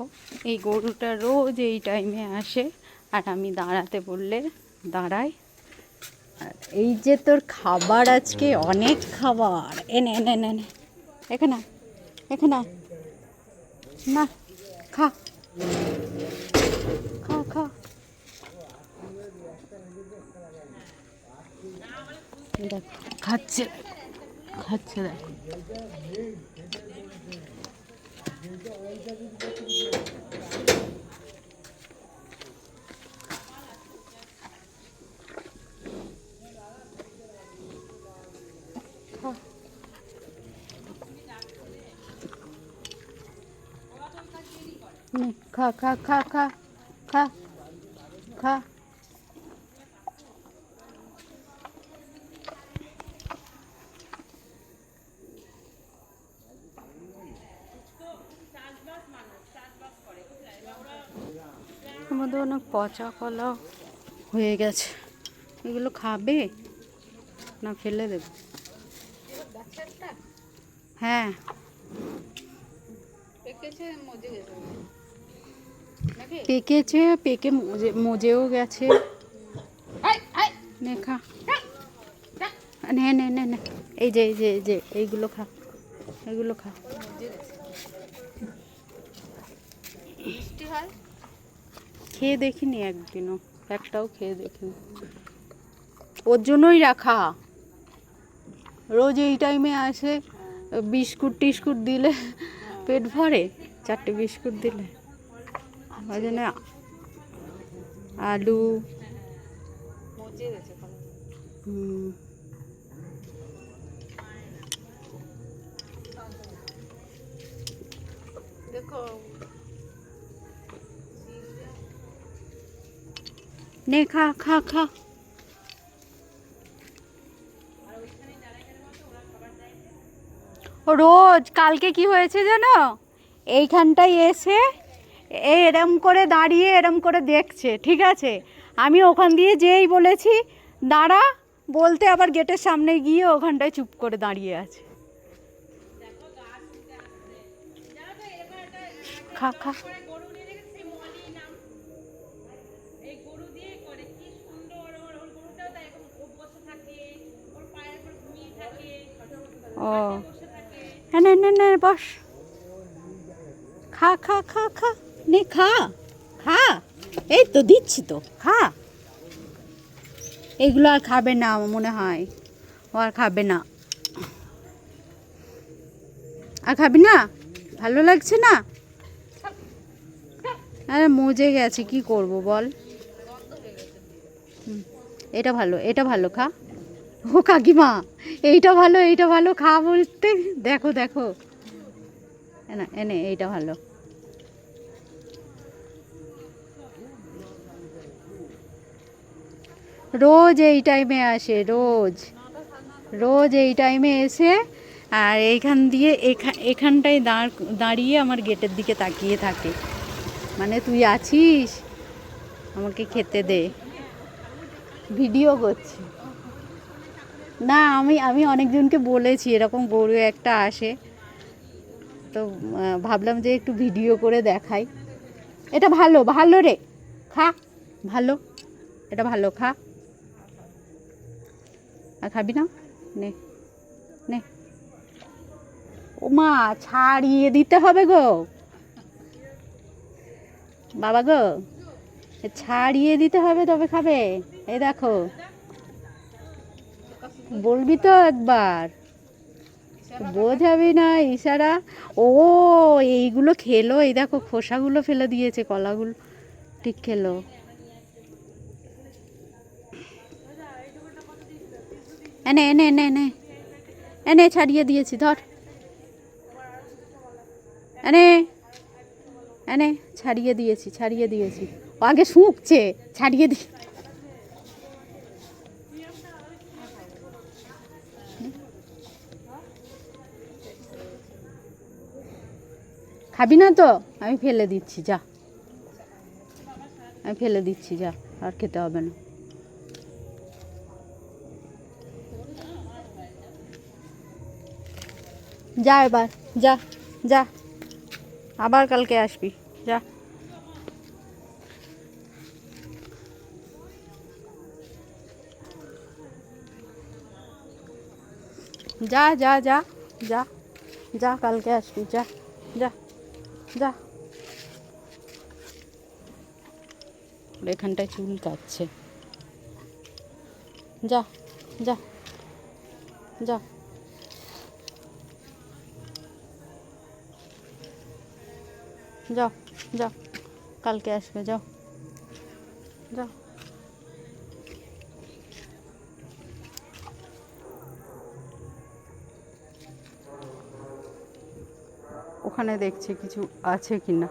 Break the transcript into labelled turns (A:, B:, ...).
A: দেখো, এই গরুটা রোজ এই টাইমে আসে। আর আমি দাঁড়াতে বললে, দাঁড়াই। আর এই যে তোর খাবার আজকে, অনেক খাবার। এনে এনে এনে এনে। এখানে এখানে না, খা। খা খা। খাচ্ছে। খাচ্ছে, দেখো। খা খা খা খা খা খা আমাদের অনেক পচা কলা হয়ে গেছে। এগুলো খাবে? না ফেলে দেব। হ্যাঁ। পেকেছে পেকে মজেও গেছে। নে খা। নে নে নে নে। এই যে এই যে এই যে এইগুলো খা। এইগুলো খা। খেয়ে দেখিনি একদিনও একটাও খেয়ে দেখিনি। ওর জন্যই রাখা। রোজ এই টাইমে আসে বিস্কুট টিস্কুট দিলে পেট ভরে চারটে বিস্কুট দিলে। ওই জন্য আলু হুম, নে খা খা খা রোজ কালকে কি হয়েছে জানো? এইখানটায় এসে এরম করে দাঁড়িয়ে, এরম করে দেখছে, ঠিক আছে? আমি ওখান দিয়ে যেই বলেছি, দাঁড়া। বলতে আবার গেটের সামনে গিয়ে ওখানটায় চুপ করে দাঁড়িয়ে আছে। খা খা। ও। হ্যাঁ নে নে বস। খা খা খা খা। নে, খা। খা। এই তো দিচ্ছি তো, খা। এগুলো আর খাবে না আমার মনে হয়। ও আর খাবে না। আর খাবি না? ভালো লাগছে না? আরে মজে গেছে, কি করব বল? এটা ভালো এটা ভালো, খা। ও কাকিমা, এইটা ভালো এইটা ভালো, খা বলতে। দেখো দেখো। এনে এনে এইটা ভালো। রোজ এই টাইমে আসে, রোজ। রোজ এই টাইমে এসে, আর এইখান দিয়ে এখা, এখানটায় দাঁড়, দাঁড়িয়ে আমার গেটের দিকে তাকিয়ে থাকে। মানে তুই আছিস? আমাকে খেতে দে। ভিডিও করছি। না, আমি আমি অনেকজনকে বলেছি, এরকম গরু একটা আসে। তো ভাবলাম যে একটু ভিডিও করে দেখাই। এটা ভালো ভালো রে, খা, ভালো, এটা ভালো, খা। আর খাবি না? নে নে। ও মা, ছাড়িয়ে দিতে হবে গো। বাবা গো ছাড়িয়ে দিতে হবে তবে খাবে। এই দেখো। বলবি তো একবার। বোঝাবি না ইশারা। ও, এইগুলো খেলো, এই দেখো খোসাগুলো ফেলে দিয়েছে, কলাগুলো। ঠিক খেলো। এনে এনে এনে এনে এনে ছাড়িয়ে দিয়েছি, ধর। এনে এনে ছাড়িয়ে দিয়েছি ছাড়িয়ে দিয়েছি। ও আগে শুকছে, ছাড়িয়ে দি খাবি না তো? আমি ফেলে দিচ্ছি, যা। আমি ফেলে দিচ্ছি, যা, আর খেতে হবে না। যা এবার, যা যা। আবার কালকে আসবি, যা। যা যা যা যা যা, কালকে আসবি, যা যা। যা। এখানটায় চুল কাটছে। যা যা যা। যাও যাও কালকে আসবে যাও। যাও। ওখানে দেখছি কিছু আছে কি না